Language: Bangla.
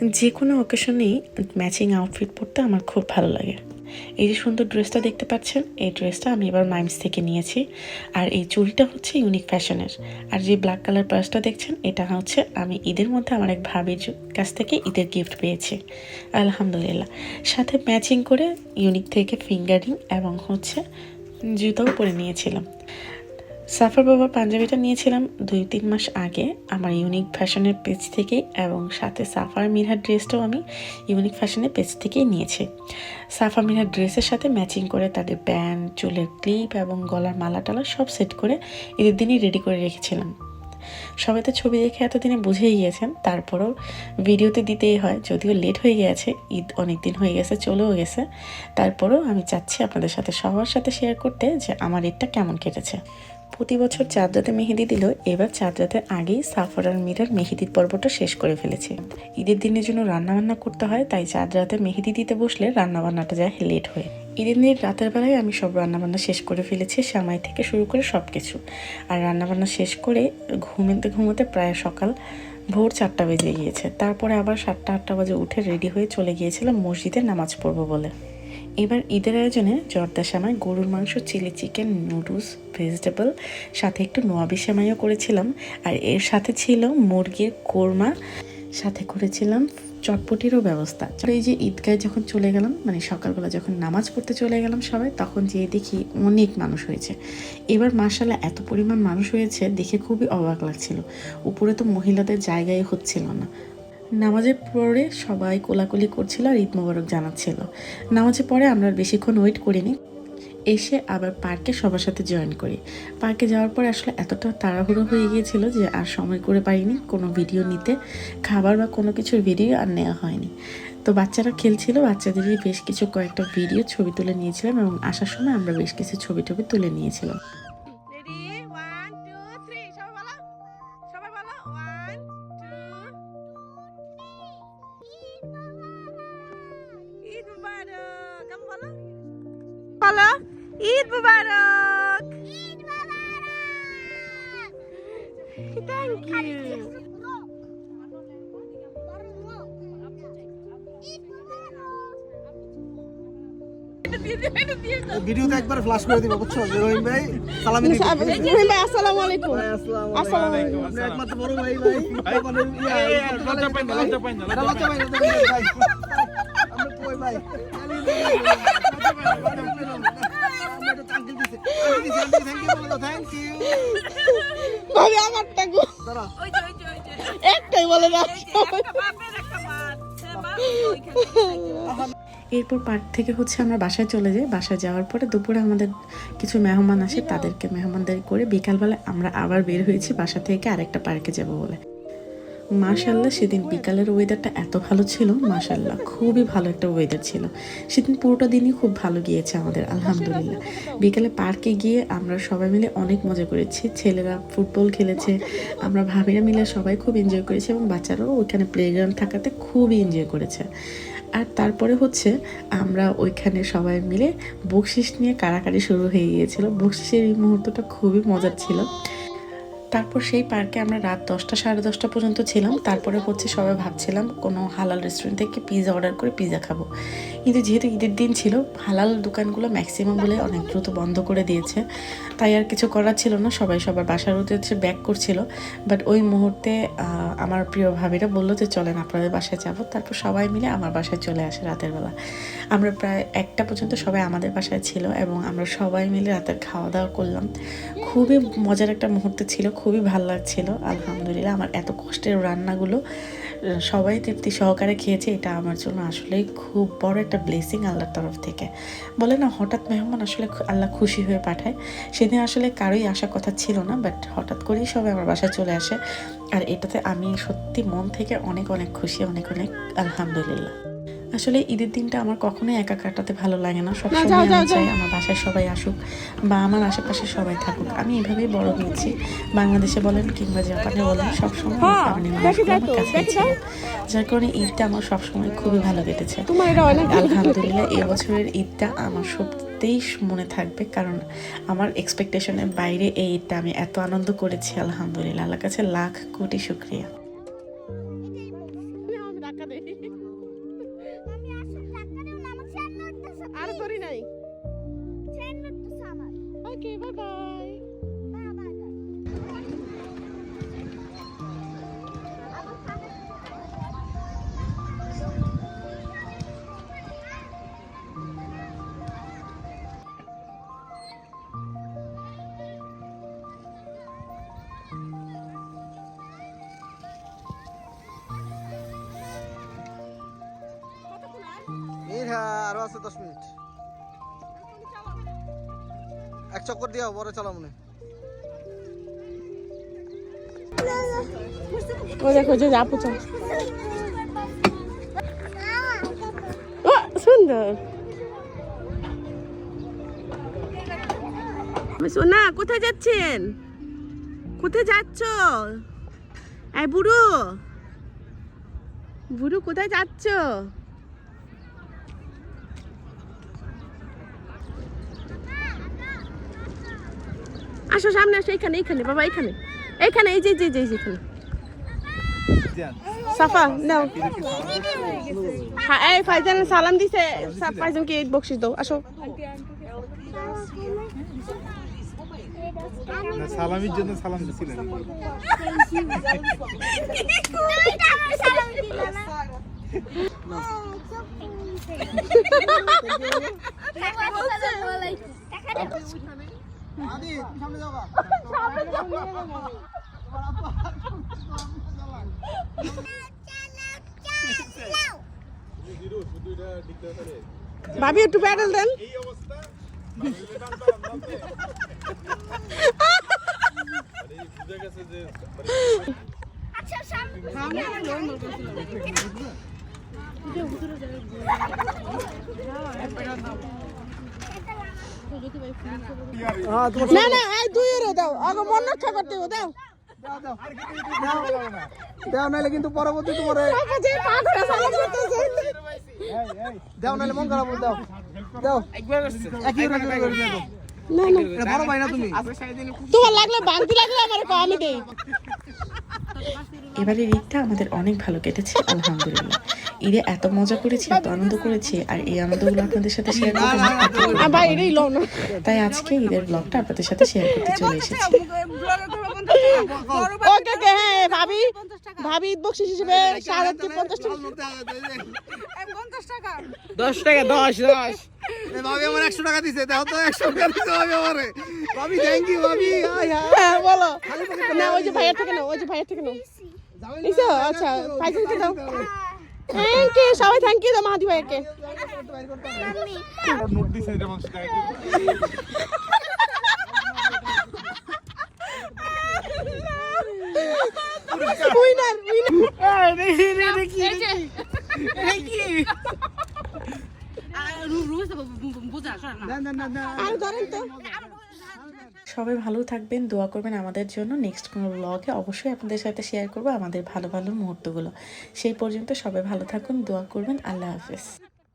যে কোনো অকেশনেই ম্যাচিং আউটফিট পরতে আমার খুব ভালো লাগে। এই যে সুন্দর ড্রেসটা দেখতে পাচ্ছেন, এই ড্রেসটা আমি এবার মাইমস থেকে নিয়েছি। আর এই চুড়িটা হচ্ছে ইউনিক ফ্যাশনের আর যে ব্ল্যাক কালার পার্সটা দেখছেন, এটা হচ্ছে আমি ঈদের মধ্যে আমার এক ভাবির কাছ থেকে ঈদের গিফট পেয়েছি। আলহামদুলিল্লাহ। সাথে ম্যাচিং করে ইউনিক থেকে ফিঙ্গারিং এবং হচ্ছে জুতোও পরে নিয়েছিলাম। সাফার বাবার পাঞ্জাবিটা নিয়েছিলাম দুই তিন মাস আগে। আমার ইউনিক ফ্যাশনের পেজ থেকে এবং সাথে সাফার মিরহার ড্রেসটাও আমি ইউনিক ফ্যাশনের পেজ থেকেই নিয়েছি। সাফা মিরহার ড্রেসের সাথে ম্যাচিং করে তাদের প্যান্ট চুলের ক্লিপ এবং গলার মালা টালা সব সেট করে ঈদের দিনই রেডি করে রেখেছিলাম। সবাই তো ছবি দেখে এতদিনে বুঝেই গিয়েছেন, তারপরেও ভিডিওতে দিতেই হয়, যদিও লেট হয়ে গেছে ঈদ অনেক দিন হয়ে গেছে, চলেও গেছে। তারপরেও আমি চাচ্ছি আপনাদের সাথে সবার সাথে শেয়ার করতে যে আমার ঈদটা কেমন কেটেছে। প্রতি বছর চাঁদ রাতে মেহেদি দিল এবার চাঁদ রাতের আগেই সাফার আর মিরার মেহেদির পর্বটা শেষ করে ফেলেছে। ঈদের দিনের জন্য রান্নাবান্না করতে হয়, তাই চাঁদ রাতে মেহেদি দিতে বসলে রান্নাবান্নাটা যায় লেট হয়ে। ঈদের দিন রাতের বেলায় আমি সব রান্নাবান্না শেষ করে ফেলেছি সামাই থেকে শুরু করে সব কিছু আর রান্নাবান্না শেষ করে ঘুমোতে ঘুমোতে প্রায় সকাল ভোর চারটা বেজে গিয়েছে। তারপরে আবার সাতটা, আটটা বাজে উঠে রেডি হয়ে চলে গিয়েছিলাম মসজিদে নামাজ পড়ব বলে। এবার ঈদের আয়োজনে জর্দা সামাই গরুর মাংস, চিলি চিকেন, নুডলস, ভেজিটেবল, সাথে একটু নোয়াবি সেমাইও করেছিলাম। আর এর সাথে ছিল মুরগির কোরমা, সাথে করেছিলাম চটপটিরও ব্যবস্থা। এই যে ঈদগায় যখন চলে গেলাম মানে সকালবেলা যখন নামাজ পড়তে চলে গেলাম সবাই, তখন যেয়ে দেখি অনেক মানুষ হয়েছে। এবার মার্শাল্লাহ এত পরিমাণ মানুষ হয়েছে, দেখে খুবই অবাক লাগছিল। উপরে তো মহিলাদের জায়গায় হচ্ছিল না। নামাজের পরে সবাই কোলাকুলি করছিল আর ঈদ মোবারক জানাচ্ছিল। নামাজের পরে আমরা বেশিক্ষণ ওয়েট করিনি। এসে আবার পার্কে সবার সাথে জয়েন করি। পার্কে যাওয়ার পরে আসলে এতটা তাড়াহুড়ো হয়ে গিয়েছিল যে আর সময় করে পারিনি কোনো ভিডিও নিতে। খাবার বা কোনো কিছুর ভিডিও আর নেওয়া হয়নি। তো বাচ্চারা খেলছিল বাচ্চাদেরই বেশ কিছু কয়েকটা ভিডিও ছবি তুলে নিয়েছিলাম এবং আসার সময় আমরা বেশ কিছু ছবি টবি তুলে নিয়েছিলাম। থ্যাংক ইউ ভিডিওতে একবার ফ্লাশ করে দিব বুঝছ? যে রহিম ভাই সালামি দিবে। রহিম ভাই আসসালামু আলাইকুম। ভাই, আসসালামু আসসালামু আলাইকুম। আপনি একমাত্র বড় ভাই ভাই। মানে ইয়া, লজ্জা পাই না লজ্জা পাই না। লজ্জা পাই না ভাই। আমরা কই ভাই? থ্যাংক ইউ ভাবি আমারটা গো। একটাই বলে না এরপর পার্ক থেকে হচ্ছে আমরা বাসায় চলে যাই। বাসায় যাওয়ার পরে দুপুরে আমাদের কিছু মেহমান আসে তাদেরকে মেহমানদারি করে বিকালবেলা আমরা আবার বের হয়েছি বাসা থেকে আরেকটা পার্কে যাব বলে। মাশাল্লাহ, সেদিন বিকালের ওয়েদারটা এত ভালো ছিল। মাশাল্লাহ, খুবই ভালো একটা ওয়েদার ছিল। সেদিন পুরোটা দিনই খুব ভালো গিয়েছে আমাদের, আলহামদুলিল্লাহ। বিকালে পার্কে গিয়ে আমরা সবাই মিলে অনেক মজা করেছি। ছেলেরা ফুটবল খেলেছে, আমরা ভাবিরা মিলে সবাই খুব এনজয় করেছি এবং বাচ্চারাও ওইখানে প্লেগ্রাউন্ড থাকাতে খুবই এনজয় করেছে। আর তারপরে হচ্ছে, আমরা ওইখানে সবাই মিলে বকশিস নিয়ে কারাকারি শুরু হয়ে গিয়েছিল। বকশিসের এই মুহূর্তটা খুবই মজার ছিল। তারপর সেই পার্কে আমরা রাত দশটা সাড়ে দশটা পর্যন্ত ছিলাম। তারপরে হচ্ছে সবাই ভাবছিলাম, কোনো হালাল রেস্টুরেন্ট থেকে পিৎজা অর্ডার করে পিৎজা খাব। কিন্তু যেহেতু ঈদের দিন ছিল, হালাল দোকানগুলো ম্যাক্সিমাম বলে অনেক দ্রুত বন্ধ করে দিয়েছে। তাই আর কিছু করার ছিল না, সবাই সবার বাসার উদ্দেশ্যে ব্যাক করছিল। বাট ওই মুহূর্তে আমার প্রিয় ভাবিরা বলল যে, চলেন আপনাদের বাসায় যাব। তারপর সবাই মিলে আমার বাসায় চলে আসে রাতের বেলা। আমরা প্রায় একটা পর্যন্ত সবাই আমাদের বাসায় ছিল এবং আমরা সবাই মিলে রাতের খাওয়া দাওয়া করলাম। খুবই মজার একটা মুহূর্ত ছিল খুবই ভালো লাগছিল, আলহামদুলিল্লাহ। আমার এত কষ্টের রান্নাগুলো, সবাই তৃপ্তি সহকারে খেয়েছে, এটা আমার জন্য আসলে খুব বড় একটা ব্লেসিং আল্লাহর তরফ থেকে। বলে না, হঠাৎ মেহমান আসলে আল্লাহ খুশি হয়ে পাঠায়। সেদিন আসলে কারোই আসার কথা ছিল না বাট হঠাৎ করেই সবাই আমার বাসায় চলে আসে। আর এটাতে আমি সত্যি মন থেকে অনেক অনেক খুশি, অনেক অনেক আলহামদুলিল্লাহ। আসলে ঈদের দিনটা আমার কখনোই একা কাটাতে ভালো লাগে না। সবসময় আমি চাই আমার বাসায় সবাই আসুক বা আমার আশেপাশে সবাই থাকুক। আমি এভাবেই বড় হয়েছি। বাংলাদেশে বলেন কিংবা জাপানে বলেন সবসময় হ্যাঁ। যার কারণে ঈদটা আমার সবসময় খুবই ভালো কেটেছে। আলহামদুলিল্লাহ এবছরের ঈদটা আমার সত্যিই মনে থাকবে। কারণ আমার এক্সপেকটেশনের বাইরে এই ঈদটা আমি এত আনন্দ করেছি আলহামদুলিল্লাহ। আল্লাহ কাছে লাখ কোটি শুক্রিয়া। নাই? ওকে বাই বাই আরও আছে দশ মিনিট। এক চক্কর দিও পরে চালাও মনে ও চল। কোথায় যাচ্ছেন? কোথায় যাচ্ছ? বুড়ো। বুড়ো, কোথায় যাচ্ছ? আসো সামনে আসো এখানে এখানে বাবা এখানে। এখানে এই যে যে যে এখানে। সাফা নাও। হ্যাঁ এই ফাইজান সালাম দিছে। সব ফাইজানকে এক বকশিস দাও আসো। সালামির জন্য সালাম দিছিলেন। সালাম আদি তুমি সামনে যাও। ভাবি একটু প্যাডেল দেন। আচ্ছা সামনে হ্যাঁ তোমার না না এই দুই এর দাও। আগে মন রক্ষা করতে হবে, দাও। দাও নাইলে কিন্তু পরবর্তী তোমার দাও নাইলে মন খারাপ দাও। দাও। রকম না না। বড় ভাই না তুমি। তোমার লাগলে বাংতি লাগলে আমার আমি দেই। এবারের ঈদটা আমাদের অনেক ভালো কেটেছে আলহামদুলিল্লাহ ঈদে এত মজা করেছি এত আনন্দ করেছি আর এই আনন্দগুলো আপনাদের সাথে শেয়ার করতে তাই আজকে ঈদের ব্লগটা আপনাদের সাথে শেয়ার করতে চলে এসেছি ওকে হ্যাঁ ভাবি ভাবি ঈদ বকশিস হিসেবে সাড়ে পঞ্চাশ টাকা দশ টাকা দশ দশ ভাবি আমার একশো টাকা দিছে দেখো তো একশো টাকা দিছে ভাবি আমারে। ভাবি থ্যাংক ইউ ভাবি। আয় হ্যাঁ বলো। না ওই যে ভাইয়ের থেকে নাও ওই যে ভাইয়ের থেকে নাও। নিছো আচ্ছা ফাইজানকে দাও? থ্যাংক ইউ সবাই থ্যাংক ইউ দাও মাহাদি ভাইকে নোট দিছে এটা মানুষ উইনার উইনার না না না না আর ধরেন তো সবাই ভালো থাকবেন, দোয়া করবেন আমাদের জন্য। নেক্সট কোনো ব্লগে অবশ্যই আপনাদের সাথে শেয়ার করব আমাদের ভালো ভালো মুহূর্তগুলো। সেই পর্যন্ত সবাই ভালো থাকুন, দোয়া করবেন। আল্লাহ হাফেজ।